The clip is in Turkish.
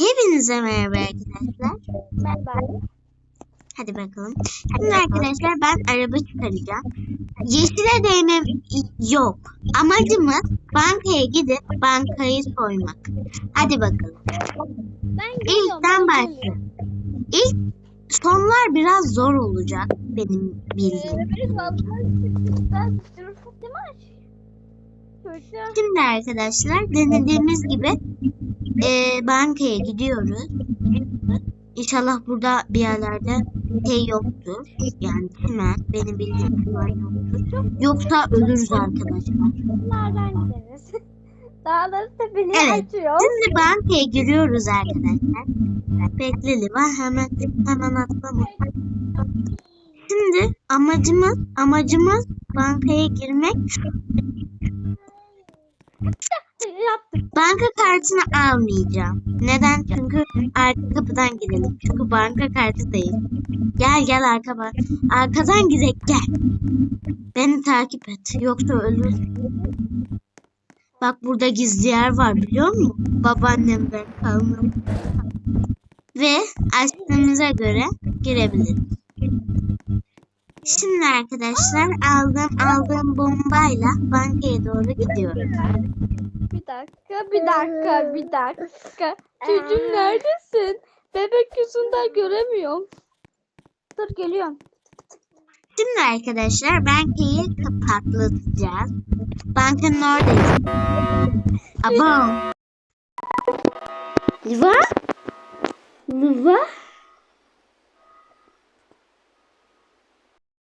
Hepinize merhaba arkadaşlar. Merhaba. Hadi bakalım. Şimdi arkadaşlar ben araba çıkaracağım. Yeşile değmem yok. Amacımız bankaya gidip bankayı soymak. Hadi bakalım. Ben. İlkten başlayalım. İlk sonlar biraz zor olacak benim bildiğim. Ee, ben sürüfü değil mi? Çocuğum. Şimdi arkadaşlar denediğimiz gibi e, bankaya gidiyoruz. İnşallah burada bir yerlerde şey yoktur. Yani hemen benim bildiğim tümen yoktur. Yoksa ölürüz arkadaşlar. Bunlardan gideriz. Dağları tepeni Evet. açıyor. Şimdi bankaya giriyoruz arkadaşlar. Bekle Liva hemen hemen atlama. Şimdi amacımız amacımız bankaya girmek. Yaptık. Banka kartını almayacağım. Neden? Çünkü arka kapıdan girelim. Çünkü banka kartı değil. Gel gel arka bak. Arkadan gidelim gel. Beni takip et. Yoksa ölürsün. Bak burada gizli yer var biliyor musun? Babaannem ben kalmam. Ve açtığımıza göre girebiliriz. Şimdi arkadaşlar aldığım aldığım bombayla bankaya doğru gidiyoruz. Bir dakika, bir dakika, bir dakika. Çocuğum neredesin? Bebek yüzünden göremiyorum. Dur geliyorum. Şimdi arkadaşlar bankayı kapatlatacağız. Bankanın oradayız. Abo. Liva? Liva?